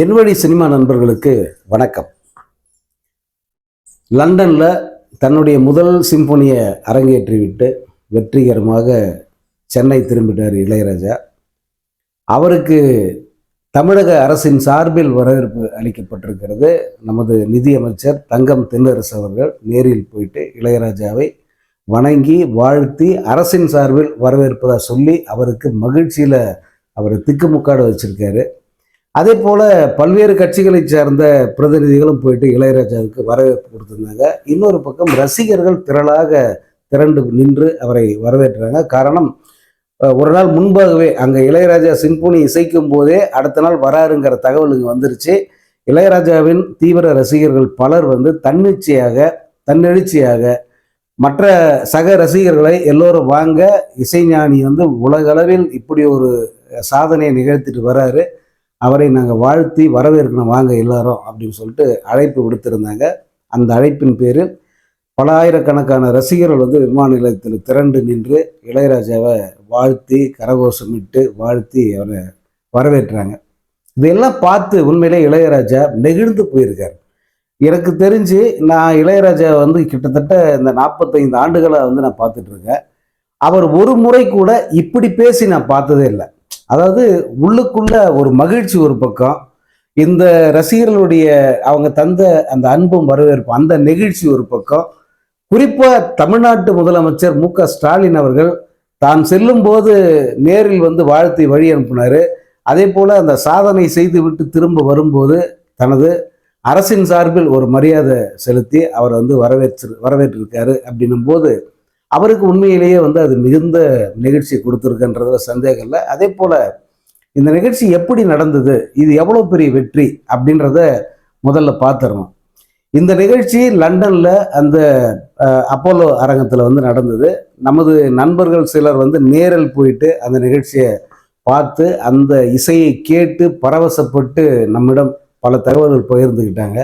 என்வழி cinema நண்பர்களுக்கு வணக்கம். லண்டனில் தன்னுடைய முதல் சிம்பொனியை அரங்கேற்றிவிட்டு வெற்றிகரமாக சென்னை திரும்பிட்டார் இளையராஜா. அவருக்கு தமிழக அரசின் சார்பில் வரவேற்பு அளிக்கப்பட்டிருக்கிறது. நமது நிதியமைச்சர் தங்கம் தென்னரசு அவர்கள் நேரில் போயிட்டு இளையராஜாவை வணங்கி வாழ்த்தி அரசின் சார்பில் வரவேற்பதாக சொல்லி அவருக்கு மகிழ்ச்சியில் அவர் திக்குமுக்காடு வச்சுருக்காரு. அதே போல் பல்வேறு கட்சிகளை சார்ந்த பிரதிநிதிகளும் போயிட்டு இளையராஜாவுக்கு வரவேற்பு கொடுத்துருந்தாங்க. இன்னொரு பக்கம் ரசிகர்கள் திரளாக திரண்டு நின்று அவரை வரவேற்றாங்க. காரணம் ஒரு நாள் முன்பாகவே அங்கே இளையராஜா சிம்பொனி இசைக்கும் போதே அடுத்த நாள் வராருங்கிற தகவல் இங்கே வந்துருச்சு. இளையராஜாவின் தீவிர ரசிகர்கள் பலர் வந்து தன்னிச்சையாக தன்னெழுச்சியாக மற்ற சக ரசிகர்களை எல்லோரும் வாங்க இசைஞானி வந்து உலகளவில் இப்படி ஒரு சாதனையை நிகழ்த்திட்டு வராரு. அவரை நாங்கள் வாழ்த்தி வரவேற்கணும் வாங்க எல்லாரும் அப்படின்னு சொல்லிட்டு அழைப்பு விடுத்திருந்தாங்க. அந்த அழைப்பின் பேரில் பல ஆயிரக்கணக்கான ரசிகர்கள் வந்து விமான நிலையத்தில் திரண்டு நின்று இளையராஜாவை வாழ்த்தி கரகோஷமிட்டு வாழ்த்தி அவரை வரவேற்றாங்க. இதெல்லாம் பார்த்து உண்மையிலே இளையராஜா நெகிழ்ந்து போயிருக்கார். எனக்கு தெரிஞ்சு நான் இளையராஜா வந்து கிட்டத்தட்ட இந்த நாற்பத்தைந்து ஆண்டுகளை வந்து நான் பார்த்துட்ருக்கேன் அவர் ஒரு முறை கூட இப்படி பேசி நான் பார்த்ததே இல்லை. அதாவது உள்ளுக்குள்ள ஒரு மகிழ்ச்சி ஒரு பக்கம் இந்த ரசிகர்களுடைய அவங்க தந்த அந்த அன்பும் வரவேற்பும் அந்த நெகிழ்ச்சி ஒரு பக்கம். குறிப்பாக தமிழ்நாட்டு முதலமைச்சர் மு க ஸ்டாலின் அவர்கள் தான் செல்லும் போது நேரில் வந்து வாழ்த்தி வழி அனுப்பினார். அதே போல் அந்த சாதனை செய்து விட்டு திரும்ப வரும்போது தனது அரசின் சார்பில் ஒரு மரியாதை செலுத்தி அவர் வந்து வரவேற்று வரவேற்றிருக்காரு. அப்படின்னும் போது அவருக்கு உண்மையிலேயே வந்து அது மிகுந்த நிகழ்ச்சி கொடுத்துருக்குன்றதுல சந்தேகம் இல்லை. அதே போல் இந்த நிகழ்ச்சி எப்படி நடந்தது இது எவ்வளோ பெரிய வெற்றி அப்படின்றத முதல்ல பார்த்துடணும் இந்த நிகழ்ச்சி லண்டனில் அந்த அப்போலோ அரங்கத்தில் வந்து நடந்தது. நமது நண்பர்கள் சிலர் வந்து நேரில் போயிட்டு அந்த நிகழ்ச்சியை பார்த்து அந்த இசையை கேட்டு பரவசப்பட்டு நம்மிடம் பல தகவல்கள் பகிர்ந்துக்கிட்டாங்க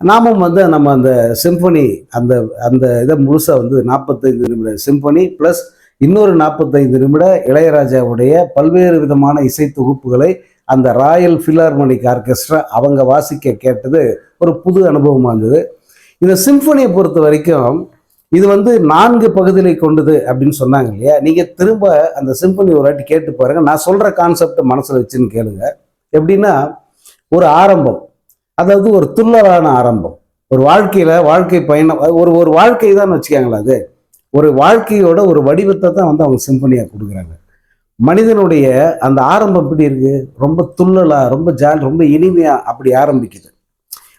நாமும் வந்து நம்ம அந்த சிம்பனி அந்த அந்த இதை முழுசாக வந்து நாற்பத்தைந்து நிமிட சிம்பனி ப்ளஸ் இன்னொரு நாற்பத்தைந்து நிமிட இளையராஜாவுடைய பல்வேறு விதமான இசை தொகுப்புகளை அந்த ராயல் ஃபிலார்மோனிக் ஆர்கெஸ்ட்ரா அவங்க வாசிக்க கேட்டது ஒரு புது அனுபவமாக இருந்தது. இந்த சிம்பனியை பொறுத்த வரைக்கும் இது வந்து நான்கு பகுதிகளை கொண்டது அப்படின்னு சொன்னாங்க இல்லையா? நீங்கள் திரும்ப அந்த சிம்பனி ஒரு வாட்டி கேட்டு பாருங்கள் நான் சொல்கிற கான்செப்டை மனசில் வச்சுன்னு கேளுங்க. எப்படின்னா ஒரு ஆரம்பம். அதாவது ஒரு துள்ளலான ஆரம்பம். ஒரு வாழ்க்கையில வாழ்க்கை பயணம் ஒரு ஒரு வாழ்க்கை தான் வச்சுக்காங்களா அது. ஒரு வாழ்க்கையோட ஒரு வடிவத்தை தான் வந்து அவங்க சிம்பனியா கொடுக்குறாங்க. மனிதனுடைய அந்த ஆரம்பம் எப்படி இருக்கு? ரொம்ப துள்ளலா ரொம்ப ஜால் ரொம்ப இனிமையா அப்படி ஆரம்பிக்குது.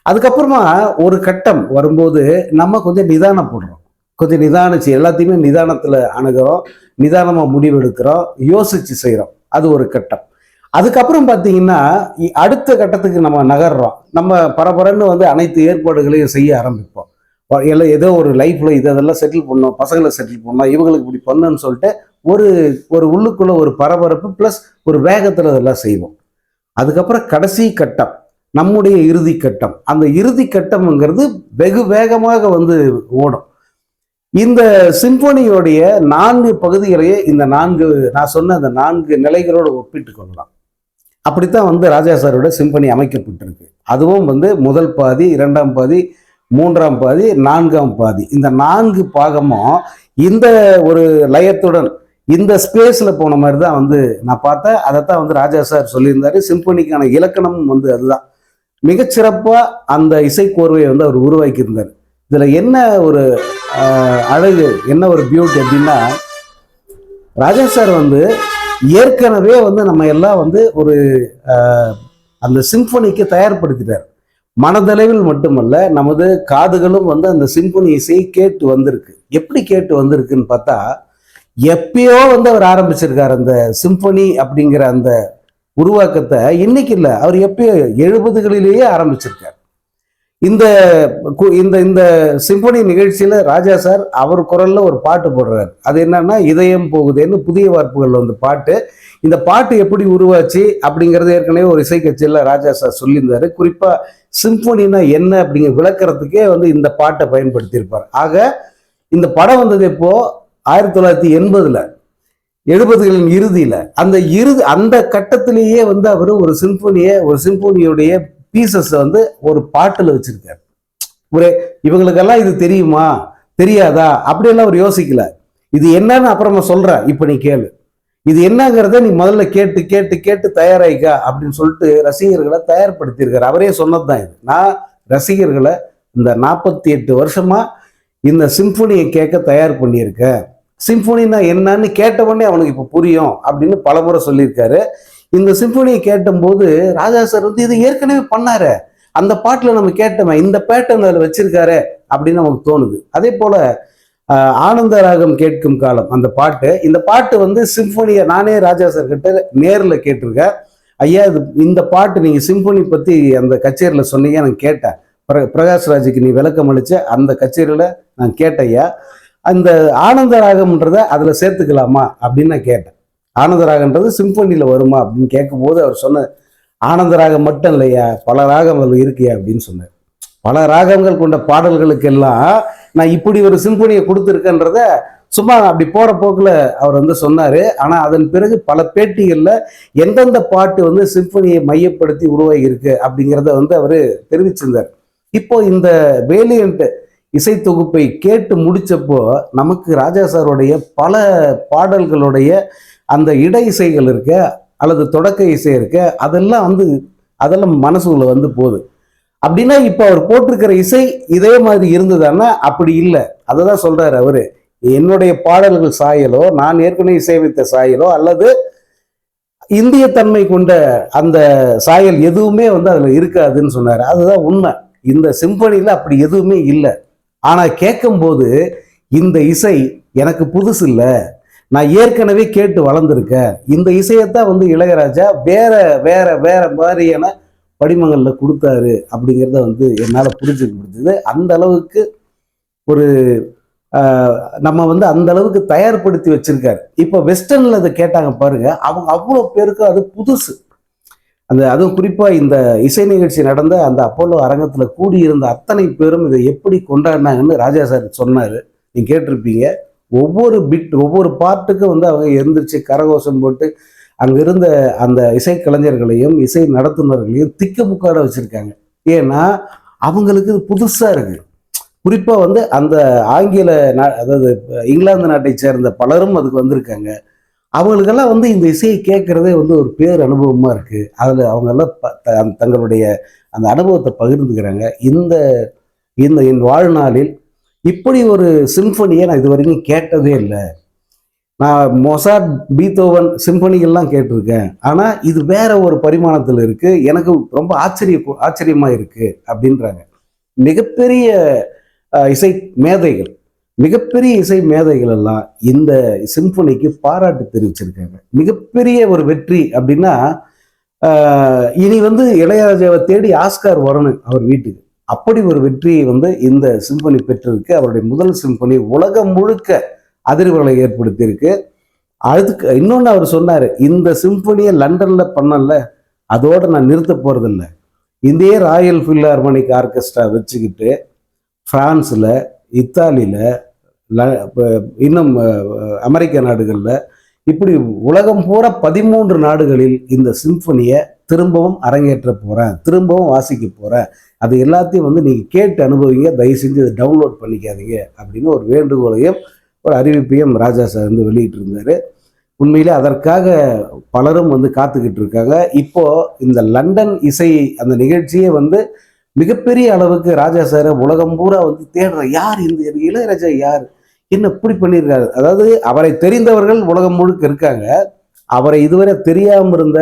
அதுக்கப்புறமா ஒரு கட்டம் வரும்போது நம்ம கொஞ்சம் நிதானப்படுறோம். கொஞ்சம் நிதானிச்சு எல்லாத்தையுமே நிதானத்துல அணுகிறோம். நிதானமா முடிவெடுக்கிறோம். யோசிச்சு செய்கிறோம் அது ஒரு கட்டம். அதுக்கப்புறம் பார்த்தீங்கன்னா இ- அடுத்த கட்டத்துக்கு நம்ம நகர்றோம். நம்ம பரபரன்னு வந்து அனைத்து ஏற்பாடுகளையும் செய்ய ஆரம்பிப்போம். எல்லாம் ஏதோ ஒரு லைஃப்பில் இது இதெல்லாம் செட்டில் பண்ணோம் பசங்களை செட்டில் பண்ணோம் இவங்களுக்கு இப்படி பண்ணுன்னு சொல்லிட்டு ஒரு ஒரு உள்ளுக்குள்ள ஒரு பரபரப்பு ப்ளஸ் ஒரு வேகத்தில் இதெல்லாம் செய்வோம். அதுக்கப்புறம் கடைசி கட்டம் நம்முடைய இறுதி கட்டம். அந்த இறுதி கட்டம்ங்கிறது வெகு வேகமாக வந்து ஓடும். இந்த சிம்பொனியோடைய நான்கு பகுதிகளையே இந்த நான்கு நான் சொன்ன அந்த நான்கு நிலைகளோடு ஒப்பிட்டு கொள்ளலாம். அப்படித்தான் வந்து ராஜா சாரோட சிம்பனி அமைக்கப்பட்டிருக்கு. அதுவும் வந்து முதல் பாதி இரண்டாம் பாதி மூன்றாம் பாதி நான்காம் பாதி. இந்த நான்கு பாகமும் இந்த ஒரு லயத்துடன் இந்த ஸ்பேஸில் போன மாதிரி தான் வந்து நான் பார்த்தேன். அதைத்தான் வந்து ராஜா சார் சொல்லியிருந்தார். சிம்பனிக்கான இலக்கணமும் வந்து அதுதான். மிகச்சிறப்பாக அந்த இசைக்கோர்வையை வந்து அவர் உருவாக்கியிருந்தார். இதில் என்ன ஒரு அழகு என்ன ஒரு பியூட்டி அப்படின்னா ராஜா சார் வந்து ஏற்கனவே வந்து நம்ம எல்லாம் வந்து ஒரு அந்த சிம்பனிக்கு தயார்படுத்திட்டார். மனதளவில் மட்டுமல்ல நமது காதுகளும் வந்து அந்த சிம்பனி இசையை கேட்டு வந்திருக்கு. எப்படி கேட்டு வந்திருக்குன்னு பார்த்தா எப்பயோ வந்து அவர் ஆரம்பிச்சிருக்கார் அந்த சிம்பனி அப்படிங்கிற அந்த உருவாக்கத்தை. இன்னைக்கு இல்லை அவர் எப்பயோ எழுபதுகளிலேயே ஆரம்பிச்சிருக்கார். இந்த கு- இந்த இந்த சிம்பனி நிகழ்ச்சியில் ராஜா சார் அவர் குரல்ல ஒரு பாட்டு போடுறாரு. அது என்னன்னா இதயம் போகுதேன்னு புதிய வார்ப்புகள் வந்து பாட்டு. இந்த பாட்டு எப்படி உருவாச்சு அப்படிங்கிறது ஏற்கனவே ஒரு இசை கட்சியில் ராஜா சார் சொல்லியிருந்தாரு. குறிப்பாக சிம்பொனினா என்ன அப்படிங்கிற விளக்கிறதுக்கே வந்து இந்த பாட்டை பயன்படுத்தியிருப்பார். ஆக இந்த படம் வந்தது எப்போ? ஆயிரத்தி தொள்ளாயிரத்தி எண்பதுல எழுபதுகளின் இறுதியில். அந்த இறுதி அந்த கட்டத்திலேயே வந்து அவர் ஒரு சிம்பனியை ஒரு சிம்பனியுடைய பீசஸ் வந்து ஒரு பாட்டில் வச்சிருக்காரு. ஒரு இவங்களுக்கெல்லாம் இது தெரியுமா? தெரியாதா? அப்படியெல்லாம் அவர் யோசிக்கல. இது என்னன்னு அப்புறமா சொல்றேன் இப்ப நீ கேளு. இது என்னங்கிறத நீ முதல்ல கேட்டு கேட்டு கேட்டு தயாராயிக்கா அப்படின்னு சொல்லிட்டு ரசிகர்களை தயார்படுத்தியிருக்காரு. அவரே சொன்னதுதான் இது. நான் ரசிகர்களை இந்த நாற்பத்தி எட்டு வருஷமா இந்த சிம்பொனியை கேட்க தயார் பண்ணியிருக்கேன். சிம்பொனினா என்னன்னு கேட்ட உடனே அவனுக்கு இப்போ புரியும் அப்படின்னு பலமுறை சொல்லியிருக்காரு. இந்த சிம்பனியை கேட்டபோது ராஜா சார் வந்து இது ஏற்கனவே பண்ணாரு. அந்த பாட்டில் நம்ம கேட்டோமே இந்த பேட்டர்ன் அதில் வச்சிருக்காரு அப்படின்னு நமக்கு தோணுது. அதே போல ஆனந்த ராகம் கேட்கும் காலம் அந்த பாட்டு. இந்த பாட்டு வந்து சிம்பனியை நானே ராஜா சார் கிட்ட நேரில் கேட்டிருக்கேன். ஐயா இது இந்த பாட்டு நீங்கள் சிம்பனி பற்றி அந்த கச்சேரியில் சொன்னீங்க நான் கேட்டேன். பிர பிரகாஷ் ராஜுக்கு நீ விளக்கம் அளிச்ச அந்த கச்சேரியில் நான் கேட்டேன் ஐயா. அந்த ஆனந்த ராகம்ன்றதை அதில் சேர்த்துக்கலாமா அப்படின்னு நான் கேட்டேன். ஆனந்தராகன்றது சிம்பனியில் வருமா அப்படின்னு கேட்கும்போது அவர் சொன்ன ஆனந்தராகம் மட்டும் இல்லையா? பல ராகங்கள் இருக்கியா அப்படின்னு சொன்னார். பல ராகங்கள் கொண்ட பாடல்களுக்கெல்லாம் நான் இப்படி ஒரு சிம்பனியை கொடுத்துருக்கேன்றத சும்மா அப்படி போகிற போக்கில் அவர் வந்து சொன்னார். ஆனால் அதன் பிறகு பல பேட்டிகளில் எந்தெந்த பாட்டு வந்து சிம்பனியை மையப்படுத்தி உருவாகி இருக்கு அப்படிங்கிறத வந்து அவர் தெரிவிச்சிருந்தார். இப்போ இந்த வேலியன்ட் இசை தொகுப்பை கேட்டு முடிச்சப்போ நமக்கு ராஜா சாருடைய பல பாடல்களுடைய அந்த இட இசைகள் இருக்க அல்லது தொடக்க இசை இருக்க அதெல்லாம் வந்து அதெல்லாம் மனசுக்குள்ள வந்து போகுது. அப்படின்னா இப்போ அவர் போட்டிருக்கிற இசை இதே மாதிரி இருந்ததுன்னா அப்படி இல்லை. அதை தான் சொல்கிறார் அவர். என்னுடைய பாடல்கள் சாயலோ நான் ஏற்கனவே இசையமைத்த சாயலோ அல்லது இந்திய தன்மை கொண்ட அந்த சாயல் எதுவுமே வந்து அதில் இருக்காதுன்னு சொன்னார். அதுதான் உண்மை. இந்த சிம்பனியில் அப்படி எதுவுமே இல்லை. ஆனால் கேட்கும்போது இந்த இசை எனக்கு புதுசு இல்லை நான் ஏற்கனவே கேட்டு வளர்ந்துருக்கேன். இந்த இசையத்தான் வந்து இளையராஜா வேற வேற வேற மாதிரியான படிமங்களில் கொடுத்தாரு அப்படிங்கிறத வந்து என்னால் புரிஞ்சுக்க முடிஞ்சது. அந்த அளவுக்கு ஒரு நம்ம வந்து அந்த அளவுக்கு தயார்படுத்தி வச்சிருக்காரு. இப்போ வெஸ்டர்னில் அதை கேட்டாங்க பாருங்க அவங்க அவ்வளோ பேருக்கு அது புதுசு. அந்த அதுவும் குறிப்பாக இந்த இசை நிகழ்ச்சி நடந்த அந்த அப்போலோ அரங்கத்தில் கூடியிருந்த அத்தனை பேரும் இதை எப்படி கொண்டாடினாங்கன்னு ராஜா சார் சொன்னார். நீங்கள் கேட்டிருப்பீங்க. ஒவ்வொரு பிட் ஒவ்வொரு பாட்டுக்கும் வந்து அவங்க எந்திரிச்சு கரகோஷம் போட்டு அங்கே இருந்த அந்த இசை கலைஞர்களையும் இசை நடத்துனர்களையும் திக்குமுக்காட வச்சுருக்காங்க. ஏன்னா அவங்களுக்கு இது புதுசாக இருக்குது குறிப்பாக வந்து அந்த ஆங்கில நா- அதாவது இங்கிலாந்து நாட்டை சேர்ந்த பலரும் அதுக்கு வந்திருக்காங்க. அவங்களுக்கெல்லாம் வந்து இந்த இசையை கேட்குறதே வந்து ஒரு பேர் அனுபவமாக இருக்குது அதில் அவங்கெல்லாம் ப- த- தங்களுடைய அந்த அனுபவத்தை பகிர்ந்துக்கிறாங்க. இந்த இந்த என் வாழ்நாளில் இப்படி ஒரு சிம்ஃபனியை நான் இது வரைக்கும் கேட்டதே இல்லை. நான் மொசாட் பீத்தோவன் சிம்பனிகள்லாம் கேட்டிருக்கேன். ஆனால் இது வேற ஒரு பரிமாணத்தில் இருக்குது எனக்கு ரொம்ப ஆச்சரிய ஆச்சரியமாக இருக்குது அப்படின்றாங்க. மிகப்பெரிய இசை மேதைகள் மிகப்பெரிய இசை மேதைகள் எல்லாம் இந்த சிம்பனிக்கு பாராட்டு தெரிவிச்சிருக்காங்க. மிகப்பெரிய ஒரு வெற்றி அப்படின்னா இனி வந்து இளையராஜாவை தேடி ஆஸ்கார் வரணும் அவர் வீட்டுக்கு. அப்படி ஒரு வெற்றியை வந்து இந்த சிம்பனி பெற்றிருக்கு. அவருடைய முதல் சிம்பனி உலகம் முழுக்க அதிர்வுகளை ஏற்படுத்தியிருக்கு. அதுக்கு இன்னொன்று அவர் சொன்னார் இந்த சிம்பனியை லண்டனில் பண்ணல அதோடு நான் நிறுத்த போகிறதில்ல இதே ராயல் ஃபில்ஹார்மோனிக் ஆர்கெஸ்ட்ரா வச்சுக்கிட்டு ஃப்ரான்ஸில் இத்தாலியில் இன்னும் அமெரிக்க நாடுகளில் இப்படி உலகம் பூரா பதிமூன்று நாடுகளில் இந்த சிம்பனியை திரும்பவும் அரங்கேற்ற போகிறேன் திரும்பவும் வாசிக்க போகிறேன் அது எல்லாத்தையும் வந்து நீங்கள் கேட்டு அனுபவிங்க தயவு செஞ்சு இதை டவுன்லோட் பண்ணிக்காதீங்க அப்படின்னு ஒரு வேண்டுகோளையும் ஒரு அறிவிப்பையும் ராஜா சார் வந்து வெளியிட்டு இருந்தார் உண்மையிலே அதற்காக பலரும் வந்து காத்துக்கிட்டு இருக்காங்க. இப்போது இந்த லண்டன் இசை அந்த நிகழ்ச்சியே வந்து மிகப்பெரிய அளவுக்கு ராஜா சாரை உலகம் பூரா வந்து தேடுற யார் இந்த இளையராஜா யார்? என்ன இப்படி பண்ணியிருக்காரு? அதாவது அவரை தெரிந்தவர்கள் உலகம் முழுக்க இருக்காங்க. அவரை இதுவரை தெரியாமல் இருந்த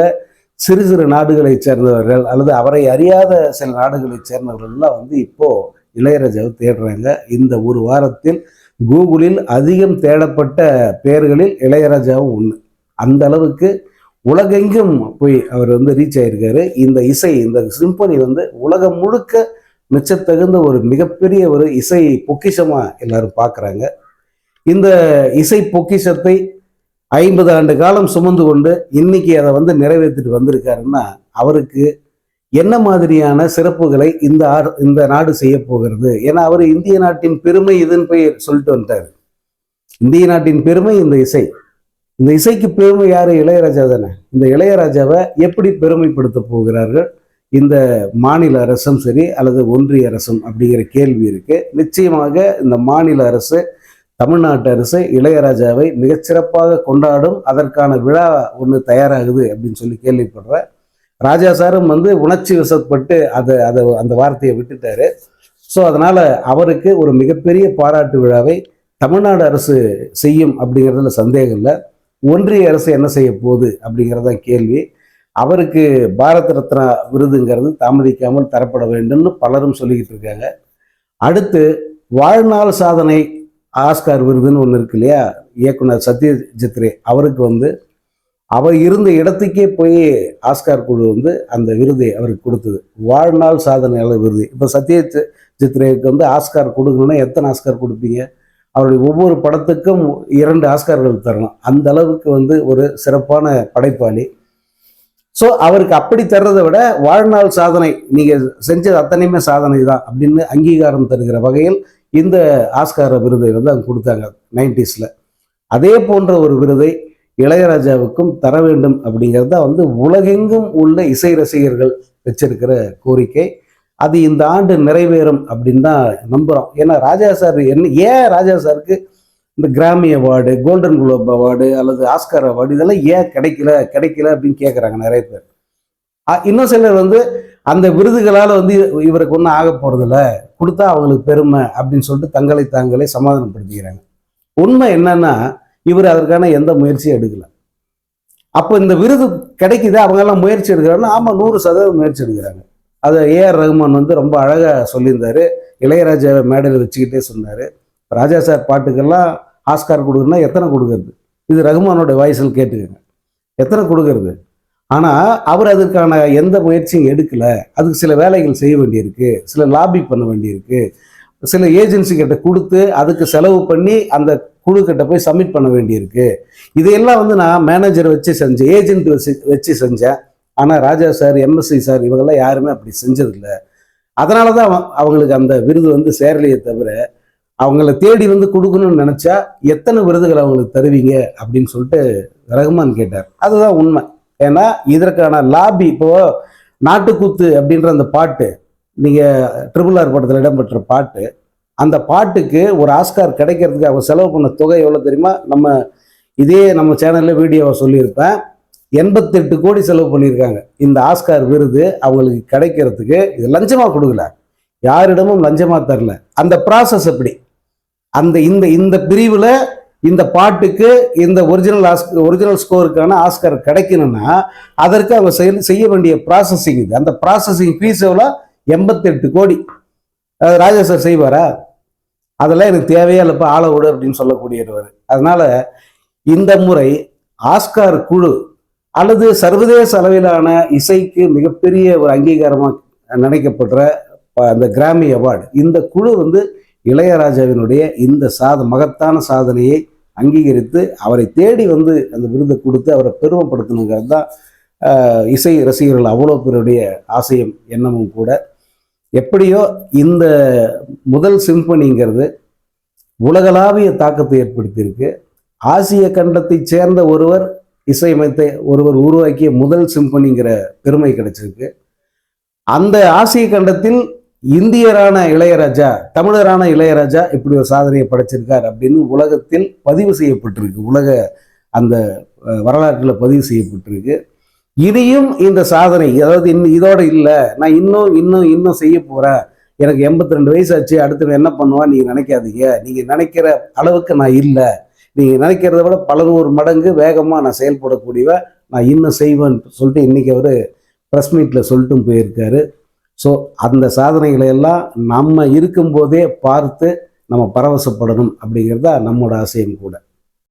சிறு சிறு நாடுகளைச் சேர்ந்தவர்கள் அல்லது அவரை அறியாத சில நாடுகளைச் சேர்ந்தவர்கள்லாம் வந்து இப்போ இளையராஜாவை தேடுறாங்க. இந்த ஒரு வாரத்தில் கூகுளில் அதிகம் தேடப்பட்ட பெயர்களில் இளையராஜாவும் ஒன்று அந்த அளவுக்கு உலகெங்கும் போய் அவர் வந்து ரீச் ஆயிருக்காரு. இந்த இசை இந்த சிம்பனி வந்து உலகம் முழுக்க மிச்சத்தகுந்த ஒரு மிகப்பெரிய ஒரு இசை பொக்கிஷமாக எல்லாரும் பார்க்குறாங்க. இந்த இசை பொக்கிஷத்தை ஐம்பது ஆண்டு காலம் சுமந்து கொண்டு இன்னைக்கு அதை வந்து நிறைவேற்றிட்டு வந்திருக்காருன்னா அவருக்கு என்ன மாதிரியான சிறப்புகளை இந்த ஆர் இந்த நாடு செய்ய போகிறது? ஏன்னா அவர் இந்திய நாட்டின் பெருமை இதுன்னு போய் சொல்லிட்டு வந்துட்டாரு. இந்திய நாட்டின் பெருமை இந்த இசை. இந்த இசைக்கு பெருமை யாரு? இளையராஜா தானே. இந்த இளையராஜாவை எப்படி பெருமைப்படுத்த போகிறார்கள்? இந்த மாநில அரசும் சரி அல்லது ஒன்றிய அரசும் அப்படிங்கிற கேள்வி இருக்கு. நிச்சயமாக இந்த மாநில அரசு தமிழ்நாட்டு அரசு இளையராஜாவை மிகச்சிறப்பாக கொண்டாடும் அதற்கான விழா ஒன்று தயாராகுது அப்படின்னு சொல்லி கேள்விப்படுறேன். ராஜா சாரும் வந்து உணர்ச்சி வசப்பட்டு அதை அதை அந்த வார்த்தையை விட்டுட்டாரு. ஸோ அதனால் அவருக்கு ஒரு மிகப்பெரிய பாராட்டு விழாவை தமிழ்நாடு அரசு செய்யும் அப்படிங்கிறதுல சந்தேகம் இல்லை. ஒன்றிய அரசு என்ன செய்ய போகுது அப்படிங்கிறத கேள்வி. அவருக்கு பாரத ரத்னா விருதுங்கிறது தாமதிக்காமல் தரப்பட வேண்டும்னு பலரும் சொல்லிக்கிட்டு இருக்காங்க. அடுத்து வாழ்நாள் சாதனை ஆஸ்கார் விருதுன்னு ஒன்று இருக்கு இல்லையா? இயக்குனர் சத்யஜித்ரே அவருக்கு வந்து அவர் இருந்த இடத்துக்கே போய் ஆஸ்கார் குழு வந்து அந்த விருதை அவருக்கு கொடுத்தது. வாழ்நாள் சாதனையாளர் விருது. இப்போ சத்யஜித் ஜித்ரேவுக்கு வந்து ஆஸ்கார் கொடுக்கணும்னா எத்தனை ஆஸ்கார் கொடுப்பீங்க? அவருடைய ஒவ்வொரு படத்துக்கும் இரண்டு ஆஸ்கார்கள் தரணும். அந்த அளவுக்கு வந்து ஒரு சிறப்பான படைப்பாளி. ஸோ அவருக்கு அப்படி தர்றதை விட வாழ்நாள் சாதனை நீங்கள் செஞ்சது அத்தனையுமே சாதனை தான் அப்படின்னு அங்கீகாரம் தருகிற வகையில் இந்த ஆஸ்கார விருதை வந்து அவங்க கொடுத்தாங்க நைன்டிஸில். அதே போன்ற ஒரு விருதை இளையராஜாவுக்கும் தர வேண்டும் அப்படிங்கிறது தான் வந்து உலகெங்கும் உள்ள இசை ரசிகர்கள் வச்சிருக்கிற கோரிக்கை. அது இந்த ஆண்டு நிறைவேறும் அப்படின்னு தான் நம்புகிறோம் ஏன்னா ராஜா சார் என்ன ஏன் ராஜா சாருக்கு இந்த Grammy award Golden Globe award அல்லது ஆஸ்கார் அவார்டு இதெல்லாம் ஏன் கிடைக்கல கிடைக்கல அப்படின்னு கேட்குறாங்க நிறைய பேர். இன்னும் சிலர் வந்து அந்த விருதுகளால் வந்து இவருக்கு ஒன்றும் ஆக போகிறதில்ல கொடுத்தா அவங்களுக்கு பெருமை அப்படின்னு சொல்லிட்டு தங்களை தாங்களே சமாதானப்படுத்திக்கிறாங்க. உண்மை என்னன்னா இவர் அதற்கான எந்த முயற்சியும் எடுக்கல. அப்போ இந்த விருது கிடைக்குது அவங்க எல்லாம் முயற்சி எடுக்கிறாங்கன்னா ஆமாம் நூறு சதவீதம் முயற்சி எடுக்கிறாங்க. அதை ஏஆர் ரகுமான் வந்து ரொம்ப அழகாக சொல்லியிருந்தாரு. இளையராஜாவை மேடையில் வச்சுக்கிட்டே சொன்னார். ராஜா சார் பாட்டுக்கெல்லாம் ஆஸ்கார் கொடுக்குறதுனா எத்தனை கொடுக்கறது? இது ரகுமானோட வாய்ஸில் கேட்டுக்கங்க. எத்தனை கொடுக்கறது? ஆனால் அவர் அதுக்கான எந்த முயற்சியும் எடுக்கலை. அதுக்கு சில வேலைகள் செய்ய வேண்டியிருக்கு சில லாபி பண்ண வேண்டியிருக்கு சில ஏஜென்சி கிட்ட கொடுத்து அதுக்கு செலவு பண்ணி அந்த குழு கிட்ட போய் சப்மிட் பண்ண வேண்டியிருக்கு. இதையெல்லாம் வந்து நான் மேனேஜரை வச்சு செஞ்சேன் ஏஜென்ட் வச்சு வச்சு செஞ்சேன். ஆனால் ராஜா சார் எம்எஸ்சி சார் இவங்கெல்லாம் யாருமே அப்படி செஞ்சதில்லை. அதனால தான் அவங்களுக்கு அந்த விருது வந்து சேரலையே தவிர அவங்கள தேடி வந்து கொடுக்கணும்னு நினச்சா எத்தனை விருதுகள் அவங்களுக்கு தருவீங்க அப்படின்னு சொல்லிட்டு ரகுமான் கேட்டார். அதுதான் உண்மை. ஏன்னா இதற்கான லாபி இப்போ நாட்டுக்கூத்து அப்படின்ற அந்த பாட்டு நீங்கள் ட்ரிபிள் ஆர் படத்தில் இடம்பெற்ற பாட்டு அந்த பாட்டுக்கு ஒரு ஆஸ்கார் கிடைக்கிறதுக்கு அவங்க செலவு பண்ண தொகை எவ்வளோ தெரியுமா? நம்ம இதே நம்ம சேனலில் வீடியோவை சொல்லியிருப்பேன். எண்பத்தெட்டு கோடி செலவு பண்ணியிருக்காங்க. இந்த ஆஸ்கார் விருது அவங்களுக்கு கிடைக்கிறதுக்கு இது லஞ்சமாக கொடுக்கல. யாரிடமும் லஞ்சமாக தரல. அந்த ப்ராசஸ் எப்படி? அந்த இந்த இந்த பிரிவில் இந்த பாட்டுக்கு இந்த ஒரிஜினல் ஆஸ் ஒரிஜினல் ஸ்கோருக்கான ஆஸ்கர் கிடைக்கணும்னா அதற்கு அவங்க செயல் செய்ய வேண்டிய ப்ராசஸிங் இது. அந்த ப்ராசஸிங் ஃபீஸ் எவ்வளோ? எண்பத்தெட்டு கோடி. அது ராஜா சார் செய்வாரா? அதெல்லாம் எனக்கு தேவையா இல்லைப்பா ஆளை விடு அப்படின்னு சொல்லக்கூடியவர். அதனால இந்த முறை ஆஸ்கார் குழு அல்லது சர்வதேச அளவிலான இசைக்கு மிகப்பெரிய ஒரு அங்கீகாரமாக நினைக்கப்படுற ப- அந்த கிராமி அவார்டு இந்த குழு வந்து இளையராஜாவினுடைய இந்த சாத மகத்தான சாதனையை அங்கீகரித்து அவரை தேடி வந்து அந்த விருதை கொடுத்து அவரை பெருமைப்படுத்தணுங்கிறது தான் இசை ரசிகர்கள் அவ்வளோ பேருடைய ஆசையும் எண்ணமும் கூட. எப்படியோ இந்த முதல் சிம்பனிங்கிறது உலகளாவிய தாக்கத்தை ஏற்படுத்தியிருக்கு. ஆசிய கண்டத்தைச் சேர்ந்த ஒருவர் இசையமைத்த ஒருவர் உருவாக்கிய முதல் சிம்பனிங்கிற பெருமை கிடைச்சிருக்கு. அந்த ஆசிய கண்டத்தில் இந்தியரான இளையராஜா தமிழரான இளையராஜா இப்படி ஒரு சாதனையை படைச்சிருக்கார் அப்படின்னு உலகத்தில் பதிவு செய்யப்பட்டிருக்கு. உலக அந்த வரலாற்றில் பதிவு செய்யப்பட்டிருக்கு. இனியும் இந்த சாதனை அதாவது இன்னும் இதோட இல்லை நான் இன்னும் இன்னும் இன்னும் செய்ய போகிறேன் எனக்கு எண்பத்தி ரெண்டு வயசு ஆச்சு அடுத்து என்ன பண்ணுவான் நீங்கள் நினைக்காதீங்க. நீங்கள் நினைக்கிற அளவுக்கு நான் இல்லை. நீங்கள் நினைக்கிறத விட பல நூறு மடங்கு வேகமாக நான் செயல்படக்கூடியவ நான் இன்னும் செய்வேன் சொல்லிட்டு இன்னைக்கு அவர் ப்ரெஸ் மீட்டில் சொல்லிட்டும் போயிருக்காரு. ஸோ அந்த சாதனைகளை எல்லாம் நம்ம இருக்கும்போதே பார்த்து நம்ம பரவசப்படணும் அப்படிங்கிறது தான் நம்மோட ஆசையும் கூட.